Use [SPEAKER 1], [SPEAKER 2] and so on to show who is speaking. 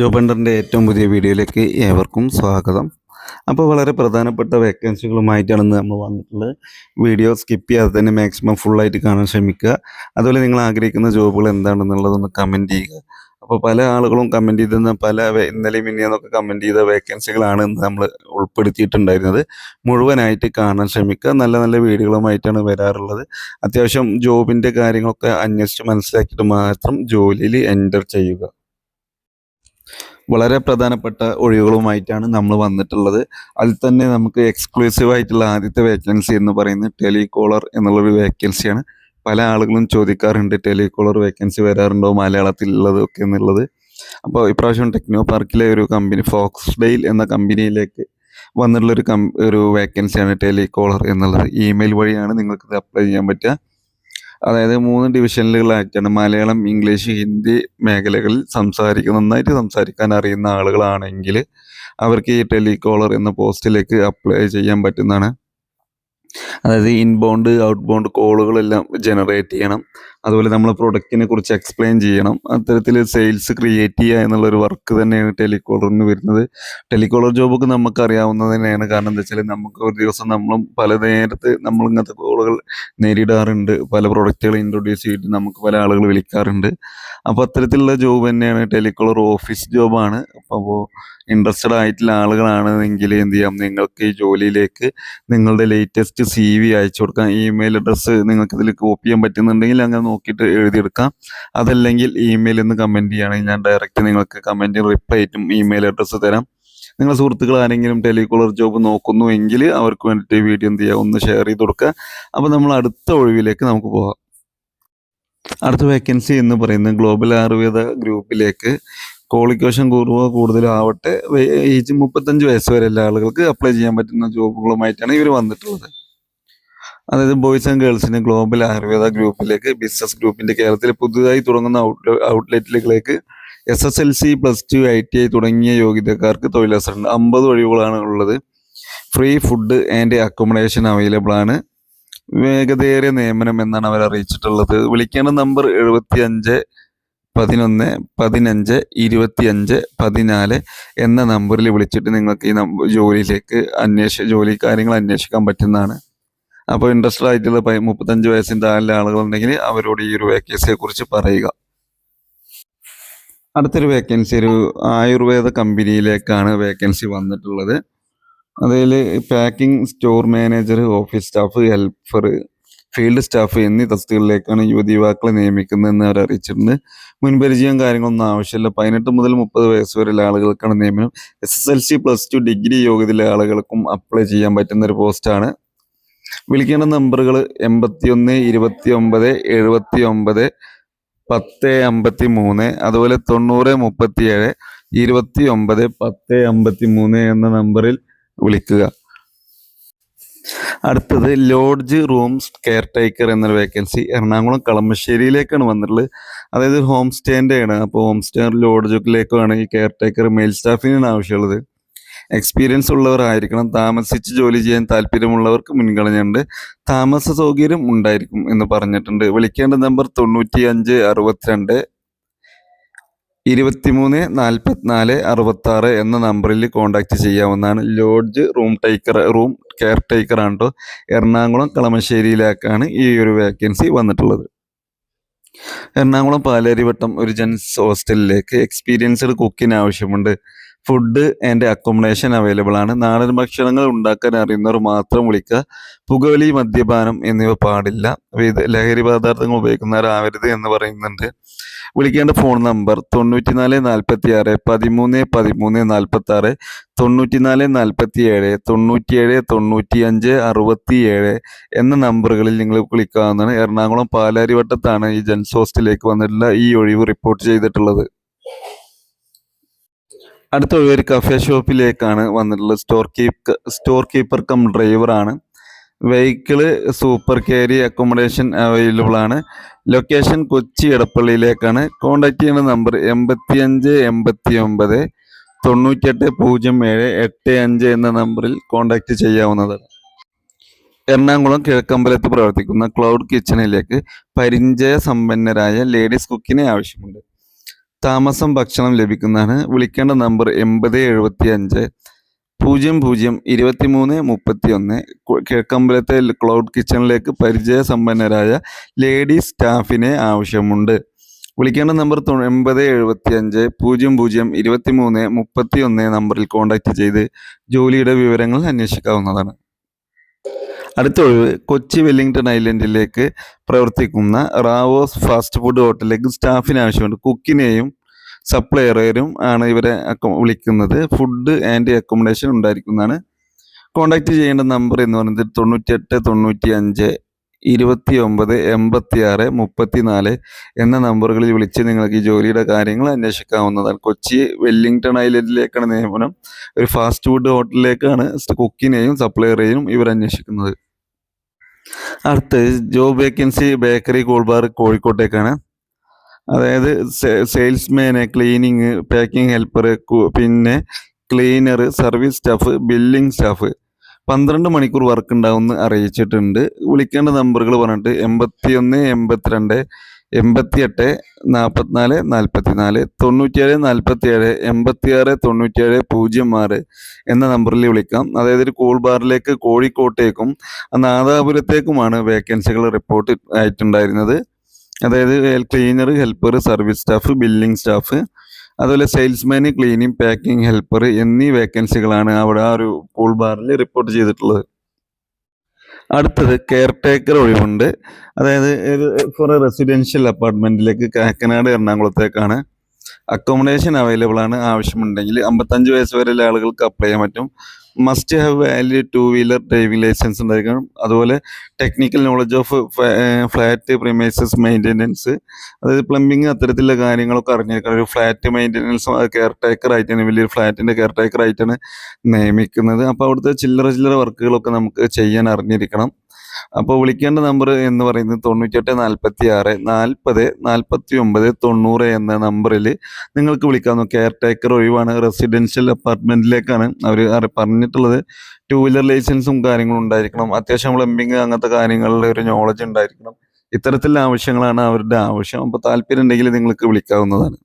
[SPEAKER 1] ജോബണ്ടറിന്റെ ഏറ്റവും പുതിയ വീഡിയോയിലേക്ക് ഏവർക്കും സ്വാഗതം. അപ്പോൾ വളരെ പ്രധാനപ്പെട്ട വേക്കൻസികളുമായിട്ടാണ് നമ്മൾ വന്നിട്ടുള്ളത്. വീഡിയോ സ്കിപ്പ് ചെയ്യാതെ തന്നെ മാക്സിമം ഫുള്ളായിട്ട് കാണാൻ ശ്രമിക്കുക. അതുപോലെ നിങ്ങൾ ആഗ്രഹിക്കുന്ന ജോബുകൾ എന്താണെന്നുള്ളതൊന്ന് കമന്റ് ചെയ്യുക. അപ്പോൾ പല ആളുകളും കമന്റ് ചെയ്തിരുന്ന പല ഇന്നലെയും മിനിയെന്നൊക്കെ കമന്റ് ചെയ്ത വേക്കൻസികളാണ് നമ്മൾ ഉൾപ്പെടുത്തിയിട്ടുണ്ടായിരുന്നത്. മുഴുവനായിട്ട് കാണാൻ ശ്രമിക്കുക. നല്ല നല്ല വീഡിയോകളുമായിട്ടാണ് വരാറുള്ളത്. അത്യാവശ്യം ജോബിന്റെ കാര്യങ്ങളൊക്കെ അന്വേഷിച്ച് മനസ്സിലാക്കിയിട്ട് മാത്രം ജോലിയിൽ എന്റർ ചെയ്യുക. വളരെ പ്രധാനപ്പെട്ട ഒഴിവുകളുമായിട്ടാണ് നമ്മൾ വന്നിട്ടുള്ളത്. അതിൽ തന്നെ നമുക്ക് എക്സ്ക്ലൂസീവ് ആയിട്ടുള്ള ആദ്യത്തെ വേക്കൻസി എന്ന് പറയുന്നത് ടെലികോളർ എന്നുള്ളൊരു വേക്കൻസിയാണ് പല ആളുകളും ചോദിക്കാറുണ്ട് ടെലികോളർ വേക്കൻസി വരാറുണ്ടോ? മലയാളത്തിലുള്ളതൊക്കെ എന്നുള്ളത്. അപ്പോൾ ഇപ്രാവശ്യം ടെക്നോ പാർക്കിലെ ഒരു കമ്പനി ഫോക്സ് ഡെയിൽ എന്ന കമ്പനിയിലേക്ക് വന്നിട്ടുള്ളൊരു കം ഒരു വേക്കൻസിയാണ് ടെലികോളർ എന്നുള്ളത്. ഇമെയിൽ വഴിയാണ് നിങ്ങൾക്ക് അപ്ലൈ ചെയ്യാൻ പറ്റുക. അതായത് മൂന്ന് ഡിവിഷനിലുകളായിട്ടാണ് മലയാളം ഇംഗ്ലീഷ് ഹിന്ദി മേഖലകളിൽ സംസാരിക്കുന്ന നന്നായിട്ട് സംസാരിക്കാൻ അറിയുന്ന ആളുകളാണെങ്കിൽ അവർക്ക് ഈ ടെലികോളർ എന്ന പോസ്റ്റിലേക്ക് അപ്ലൈ ചെയ്യാൻ പറ്റുന്നതാണ്. അതായത് ഇൻബൗണ്ട് ഔട്ട് ബൗണ്ട് കോളുകളെല്ലാം ജനറേറ്റ് ചെയ്യണം. അതുപോലെ നമ്മൾ പ്രൊഡക്റ്റിനെ കുറിച്ച് എക്സ്പ്ലെയിൻ ചെയ്യണം. അത്തരത്തിൽ സെയിൽസ് ക്രിയേറ്റ് ചെയ്യുക എന്നുള്ളൊരു വർക്ക് തന്നെയാണ് ടെലികോളറിന് വരുന്നത്. ടെലികോളർ ജോബൊക്കെ നമുക്ക് അറിയാവുന്നത് തന്നെയാണ്. കാരണം എന്താ വെച്ചാൽ നമുക്ക് ഒരു ദിവസം നമ്മളും പല നേരത്ത് നമ്മൾ ഇങ്ങനത്തെ കോളുകൾ നേരിടാറുണ്ട്. പല പ്രൊഡക്റ്റുകൾ ഇൻട്രൊഡ്യൂസ് ചെയ്തിട്ട് നമുക്ക് പല ആളുകൾ വിളിക്കാറുണ്ട്. അപ്പോൾ അത്തരത്തിലുള്ള ജോബ് തന്നെയാണ് ടെലികോളർ ഓഫീസ് ജോബാണ് അപ്പോൾ ഇൻട്രസ്റ്റഡ് ആയിട്ടുള്ള ആളുകളാണെങ്കിൽ എന്ത് ചെയ്യാം? നിങ്ങൾക്ക് ഈ ജോലിയിലേക്ക് നിങ്ങളുടെ ലേറ്റസ്റ്റ് സി വി അയച്ചു കൊടുക്കാം. ഇമെയിൽ അഡ്രസ്സ് നിങ്ങൾക്ക് ഇതിൽ കോപ്പി ചെയ്യാൻ പറ്റുന്നുണ്ടെങ്കിൽ അങ്ങനെ നോക്കിയിട്ട് എഴുതിയെടുക്കാം. അതല്ലെങ്കിൽ ഇമെയിലിൽ നിന്ന് കമന്റ് ചെയ്യുകയാണെങ്കിൽ ഞാൻ ഡയറക്റ്റ് നിങ്ങൾക്ക് കമന്റ് റിപ്ലൈ ആയിട്ടും ഇമെയിൽ അഡ്രസ്സ് തരാം. നിങ്ങൾ സുഹൃത്തുക്കൾ ആരെങ്കിലും ടെലികോളർ ജോബ് നോക്കുന്നുവെങ്കിൽ അവർക്ക് വേണ്ടിയിട്ട് വീഡിയോ എന്ത് ചെയ്യുക ഒന്ന് ഷെയർ ചെയ്ത് കൊടുക്കുക. അപ്പോൾ നമ്മൾ അടുത്ത ഒഴിവിലേക്ക് നമുക്ക് പോകാം. അടുത്ത വേക്കൻസി എന്ന് പറയുന്നത് ഗ്ലോബൽ ആയുർവേദ ഗ്രൂപ്പിലേക്ക് ക്വാളിഫിക്കേഷൻ കുറവ് കൂടുതലാവട്ടെ ഏജ് മുപ്പത്തഞ്ച് വയസ്സ് വരെ എല്ലാ ആളുകൾക്ക് അപ്ലൈ ചെയ്യാൻ പറ്റുന്ന ജോബുകളുമായിട്ടാണ് ഇവർ വന്നിട്ടുള്ളത്. അതായത് ബോയ്സ് ആൻഡ് ഗേൾസിന് ഗ്ലോബൽ ആയുർവേദ ഗ്രൂപ്പിലേക്ക് ബിസിനസ് ഗ്രൂപ്പിന്റെ കേരളത്തിൽ പുതുതായി തുടങ്ങുന്ന ഔട്ട്ലെറ്റുകളിലേക്ക് S S L C plus two I T I തുടങ്ങിയ യോഗ്യതക്കാർക്ക് തൊഴിലവസരമുണ്ട് അമ്പത് ഒഴിവുകളാണ് ഉള്ളത്. Free food and accommodation available ആണ്. വേഗതയേറിയ നിയമനം എന്നാണ് അവർ അറിയിച്ചിട്ടുള്ളത്. വിളിക്കേണ്ട നമ്പർ എഴുപത്തി അഞ്ച് പതിനൊന്ന് പതിനഞ്ച് ഇരുപത്തിയഞ്ച് പതിനാല് എന്ന നമ്പറിൽ വിളിച്ചിട്ട് നിങ്ങൾക്ക് ഈ ജോലിയിലേക്ക് അന്വേഷ ജോലി കാര്യങ്ങൾ അന്വേഷിക്കാൻ പറ്റുന്നതാണ്. അപ്പോൾ ഇൻട്രസ്റ്റഡ് ആയിട്ടുള്ള മുപ്പത്തഞ്ച് വയസ്സിന് താഴെ ആളുകളുണ്ടെങ്കിൽ അവരോട് ഈ ഒരു വേക്കൻസിയെ കുറിച്ച് പറയുക. അടുത്തൊരു വേക്കൻസി ഒരു ആയുർവേദ കമ്പനിയിലേക്കാണ് വേക്കൻസി വന്നിട്ടുള്ളത്. അതിൽ packing store manager office staff helper field staff എന്നീ തസ്തികളിലേക്കാണ് യുവതി യുവാക്കളെ നിയമിക്കുന്നതെന്ന് അവർ അറിയിച്ചിട്ടുണ്ട്. മുൻപരിചയം കാര്യങ്ങളൊന്നും ആവശ്യമില്ല. പതിനെട്ട് മുതൽ മുപ്പത് വയസ്സ് വരെയുള്ള ആളുകൾക്കാണ് നിയമനം. S S L C plus two degree യോഗ്യതയിലെ ആളുകൾക്കും അപ്ലൈ ചെയ്യാൻ പറ്റുന്ന ഒരു പോസ്റ്റാണ് വിളിക്കേണ്ട നമ്പറുകൾ എൺപത്തി ഒന്ന് ഇരുപത്തി ഒമ്പത് എഴുപത്തി ഒമ്പത് പത്ത് അമ്പത്തി മൂന്ന് അതുപോലെ തൊണ്ണൂറ് മുപ്പത്തി ഏഴ് ഇരുപത്തി ഒമ്പത് പത്ത് അമ്പത്തി മൂന്ന് എന്ന നമ്പറിൽ വിളിക്കുക. അടുത്തത് ലോഡ്ജ് റൂംസ് കെയർ ടേക്കർ എന്നൊരു വേക്കൻസി എറണാകുളം കളമശ്ശേരിയിലേക്കാണ് വന്നിട്ടുള്ളത്. അതായത് ഹോം സ്റ്റേന്റെ ആണ്. അപ്പോൾ ഹോം സ്റ്റേ ലോഡ്ജിലേക്കുമാണ് ഈ കെയർ ടേക്കർ മെയിൽ സ്റ്റാഫിനാണ് ആവശ്യമുള്ളത്. എക്സ്പീരിയൻസ് ഉള്ളവരായിരിക്കണം. താമസിച്ച് ജോലി ചെയ്യാൻ താല്പര്യമുള്ളവർക്ക് മുൻഗണനയുണ്ട്. താമസ സൗകര്യം ഉണ്ടായിരിക്കും എന്ന് പറഞ്ഞിട്ടുണ്ട്. വിളിക്കേണ്ട നമ്പർ തൊണ്ണൂറ്റി അഞ്ച് അറുപത്തിരണ്ട് ഇരുപത്തിമൂന്ന് നാൽപ്പത്തിനാല് അറുപത്തി ആറ് എന്ന നമ്പറിൽ കോൺടാക്റ്റ് ചെയ്യാവുന്നതാണ്. Lodge room taker room caretaker ആണ് എറണാകുളം കളമശ്ശേരിയിലേക്കാണ് ഈ ഒരു വേക്കൻസി വന്നിട്ടുള്ളത്. എറണാകുളം പാലാരിവട്ടം ഒരു ജെൻസ് ഹോസ്റ്റലിലേക്ക് എക്സ്പീരിയൻസ്ഡ് കുക്കിന് ആവശ്യമുണ്ട്. ഫുഡ് ആൻഡ് അക്കോമഡേഷൻ അവൈലബിൾ ആണ്. നാടൻ ഭക്ഷണങ്ങൾ ഉണ്ടാക്കാൻ അറിയുന്നവർ മാത്രം വിളിക്കുക. പുകവലി മദ്യപാനം എന്നിവ പാടില്ല. ലഹരി പദാർത്ഥങ്ങൾ ഉപയോഗിക്കുന്നവരാവരുത് എന്ന് പറയുന്നുണ്ട്. വിളിക്കേണ്ട ഫോൺ നമ്പർ തൊണ്ണൂറ്റിനാല് നാൽപ്പത്തി ആറ് പതിമൂന്ന് പതിമൂന്ന് നാൽപ്പത്തി ആറ് തൊണ്ണൂറ്റിനാല് നാൽപ്പത്തി ഏഴ് തൊണ്ണൂറ്റിയേഴ് തൊണ്ണൂറ്റി അഞ്ച് അറുപത്തി ഏഴ് എന്ന നമ്പറുകളിൽ നിങ്ങൾ വിളിക്കാവുന്നതാണ്. എറണാകുളം പാലാരിവട്ടത്താണ് ഈ ജൻസ് ഹോസ്റ്റലിലേക്ക് വന്നിട്ടുള്ള ഈ ഒഴിവ് റിപ്പോർട്ട് ചെയ്തിട്ടുള്ളത്. അടുത്ത ഒരു കഫേ ഷോപ്പിലേക്കാണ് വന്നിട്ടുള്ളത്. Store keep store keeper cum ഡ്രൈവറാണ് vehicle super carry accommodation available ആണ്. ലൊക്കേഷൻ കൊച്ചി എടപ്പള്ളിയിലേക്കാണ്. കോൺടാക്ട് ചെയ്യുന്ന നമ്പർ എൺപത്തി അഞ്ച് എൺപത്തി ഒമ്പത് തൊണ്ണൂറ്റിയെട്ട് പൂജ്യം ഏഴ് എട്ട് അഞ്ച് എന്ന നമ്പറിൽ കോൺടാക്ട് ചെയ്യാവുന്നതാണ്. എറണാകുളം കിഴക്കമ്പലത്ത് പ്രവർത്തിക്കുന്ന ക്ലൗഡ് കിച്ചണിലേക്ക് പരിചയ സമ്പന്നരായ ലേഡീസ് കുക്കിനെ ആവശ്യമുണ്ട്. താമസം ഭക്ഷണം ലഭിക്കുന്നതാണ് വിളിക്കേണ്ട നമ്പർ എൺപത് എഴുപത്തി അഞ്ച് പൂജ്യം പൂജ്യം ഇരുപത്തി മൂന്ന് മുപ്പത്തി ഒന്ന് കിഴക്കമ്പലത്തെ ക്ലൗഡ് കിച്ചണിലേക്ക് പരിചയസമ്പന്നരായ ലേഡി സ്റ്റാഫിനെ ആവശ്യമുണ്ട്. വിളിക്കേണ്ട നമ്പർ എൺപത് എഴുപത്തി അഞ്ച് പൂജ്യം പൂജ്യം ഇരുപത്തി മൂന്ന് മുപ്പത്തി ഒന്ന് നമ്പറിൽ കോൺടാക്റ്റ് ചെയ്ത് ജോലിയുടെ വിവരങ്ങൾ അന്വേഷിക്കാവുന്നതാണ്. അടുത്ത ഒഴിവ് കൊച്ചി വെല്ലിംഗ്ടൺ ഐലൻഡിലേക്ക് പ്രവർത്തിക്കുന്ന റാവോസ് ഫാസ്റ്റ് ഫുഡ് ഹോട്ടലിലേക്ക് സ്റ്റാഫിന് ആവശ്യമുണ്ട്. കുക്കിനെയും സപ്ലയറേരും ആണ് ഇവരെ വിളിക്കുന്നത്. ഫുഡ് ആൻഡ് അക്കോമഡേഷൻ ഉണ്ടായിരിക്കുന്നതാണ്. കോൺടാക്റ്റ് ചെയ്യേണ്ട നമ്പർ എന്ന് പറയുന്നത് തൊണ്ണൂറ്റെട്ട് തൊണ്ണൂറ്റി അഞ്ച് ഇരുപത്തി ഒമ്പത് എൺപത്തി ആറ് മുപ്പത്തി നാല് എന്ന നമ്പറുകളിൽ വിളിച്ച് നിങ്ങൾക്ക് ഈ ജോലിയുടെ കാര്യങ്ങൾ അന്വേഷിക്കാവുന്നതാണ്. കൊച്ചി വെല്ലിംഗ്ടൺ ഐലൻഡിലേക്കാണ് നിയമനം. ഒരു ഫാസ്റ്റ് ഫുഡ് ഹോട്ടലിലേക്കാണ് കുക്കിനെയും സപ്ലയറേയും ഇവർ അന്വേഷിക്കുന്നത്. അടുത്ത് job vacancy bakery cool bar കോഴിക്കോട്ടേക്കാണ്. അതായത് സെയിൽസ്മാന് ക്ലീനിങ് പാക്കിംഗ് ഹെൽപ്പർ പിന്നെ cleaner service staff billing staff. പന്ത്രണ്ട് മണിക്കൂർ വർക്ക് ഉണ്ടാവുമെന്ന് അറിയിച്ചിട്ടുണ്ട്. വിളിക്കേണ്ട നമ്പറുകൾ പറഞ്ഞിട്ട് എൺപത്തി ഒന്ന് എൺപത്തിരണ്ട് എൺപത്തി എട്ട് നാൽപ്പത്തിനാല് നാൽപ്പത്തി നാല് തൊണ്ണൂറ്റിയേഴ് നാൽപ്പത്തി ഏഴ് എൺപത്തി ആറ് തൊണ്ണൂറ്റിയേഴ് പൂജ്യം ആറ് എന്ന നമ്പറിൽ വിളിക്കാം. അതായത് ഒരു കോൾ ബാറിലേക്ക് കോഴിക്കോട്ടേക്കും നാദാപുരത്തേക്കുമാണ് വേക്കൻസികൾ റിപ്പോർട്ട് ആയിട്ടുണ്ടായിരുന്നത്. അതായത് cleaner helper service staff billing staff അതുപോലെ സെയിൽസ്മാൻ ക്ലീനിങ് പാക്കിംഗ് ഹെൽപ്പർ എന്നീ വേക്കൻസികളാണ് അവിടെ ആ ഒരു കോൾ ബാറിൽ റിപ്പോർട്ട് ചെയ്തിട്ടുള്ളത്. അടുത്തത് കെയർ ടേക്കർ ഒഴിവുണ്ട്. അതായത് ഫോർ റെസിഡൻഷ്യൽ അപ്പാർട്ട്മെന്റിലേക്ക് കാക്കനാട് എറണാകുളത്തേക്കാണ്. അക്കോമഡേഷൻ അവൈലബിൾ ആണ്. ആവശ്യമുണ്ടെങ്കിൽ അമ്പത്തഞ്ച് വയസ്സ് വരെയുള്ള ആളുകൾക്ക് അപ്ലൈ ചെയ്യാൻ പറ്റും. Must have valid two wheeler driving licence ഉണ്ടായിരിക്കണം. അതുപോലെ technical knowledge of flat premises maintenance അതായത് പ്ലംബിങ് അത്തരത്തിലുള്ള കാര്യങ്ങളൊക്കെ അറിഞ്ഞിരിക്കണം ഒരു ഫ്ലാറ്റ് മെയിന്റെനൻസും കെയർ ടേക്കർ ആയിട്ടാണ് വലിയൊരു ഫ്ലാറ്റിന്റെ കെയർ ടേക്കർ ആയിട്ടാണ് നിയമിക്കുന്നത്. അപ്പോൾ അവിടുത്തെ ചില്ലറ ചില്ലറ വർക്കുകളൊക്കെ നമുക്ക് ചെയ്യാൻ അറിഞ്ഞിരിക്കണം. അപ്പോൾ വിളിക്കേണ്ട നമ്പർ എന്ന് പറയുന്നത് തൊണ്ണൂറ്റെട്ട് നാൽപ്പത്തി ആറ് നാൽപ്പത് നാൽപ്പത്തി ഒമ്പത് തൊണ്ണൂറ് എന്ന നമ്പറിൽ നിങ്ങൾക്ക് വിളിക്കാവുന്ന കെയർ ടേക്കർ ഒഴിവാണ് റെസിഡൻഷ്യൽ അപ്പാർട്ട്മെന്റിലേക്കാണ് അവർ പറഞ്ഞിട്ടുള്ളത്. ടു വീലർ ലൈസൻസും കാര്യങ്ങളും ഉണ്ടായിരിക്കണം. അത്യാവശ്യം പ്ലംബിങ് അങ്ങനത്തെ കാര്യങ്ങളുടെ ഒരു നോളജ് ഉണ്ടായിരിക്കണം. ഇത്തരത്തിലുള്ള ആവശ്യങ്ങളാണ് അവരുടെ ആവശ്യം. അപ്പോൾ താല്പര്യം ഉണ്ടെങ്കിൽ നിങ്ങൾക്ക് വിളിക്കാവുന്നതാണ്.